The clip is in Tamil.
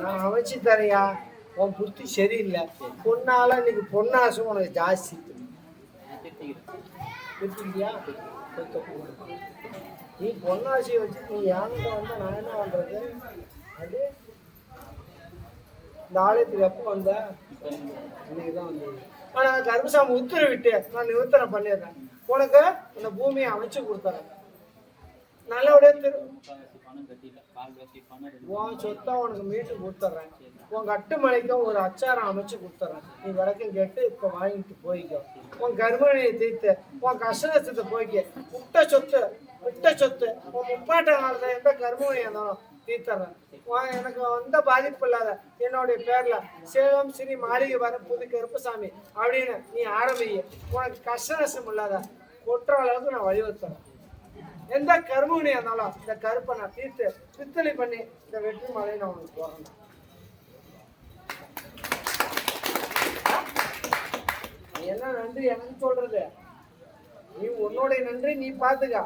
நான் அமைச்சு தரையா உன் புத்தி சரியில்லை. பொண்ணால இன்னைக்கு பொன்னாசம் உனக்கு ஜாஸ்தி. நீ பொன்னாசியை வச்சு நீ என்கிட்ட வந்தா நான் என்ன பண்றது? அது இந்த ஆலயத்துக்கு எப்போ வந்த? இன்னைக்கு தான் வந்தது. ஆனால் கருமசாமி உத்தரவிட்டு நான் நிவர்த்தனை பண்ணிடுறேன். உனக்கு இந்த பூமியை அமைச்சு கொடுத்துறேன். நல்லபடியா திரு உன் சொத்தை உனக்கு மீட்டு கொடுத்துட்றேன் உன் கட்டு மலைக்கும் ஒரு அச்சாரம் அமைச்சு கொடுத்துட்றேன் நீ விளக்கம் கேட்டு இப்போ வாங்கிட்டு போய்க்கோ. உன் கர்ப்பிணியை தீர்த்து உன் கஷ்ட நஷ்டத்தை போய்க்க. விட்ட சொத்து விட்ட சொத்து. உன் முப்பாட்ட காலத்தில் எந்த கர்ப்பிணியாக இருந்தாலும் தீர்த்துறேன். எனக்கு எந்த பாதிப்பு இல்லாத என்னுடைய பேர்ல சேலம் ஸ்ரீ மாளிகை வர புது கருப்பசாமி அப்படின்னு நீ ஆரம்பிங்க உனக்கு கஷ்ட நஷ்டம் இல்லாத கொட்டுற அளவுக்கு நான் வழிவகுத்துறேன். எந்த கருமணியா இருந்தாலும் இந்த கருப்பை நான் தீர்த்து பித்தளை பண்ணி இந்த வெற்றி மலையை நான் உனக்கு போறேன் என்ன நன்றி எனக்கு சொல்றது? நீ உன்னோடைய நன்றி நீ பாத்துக்க.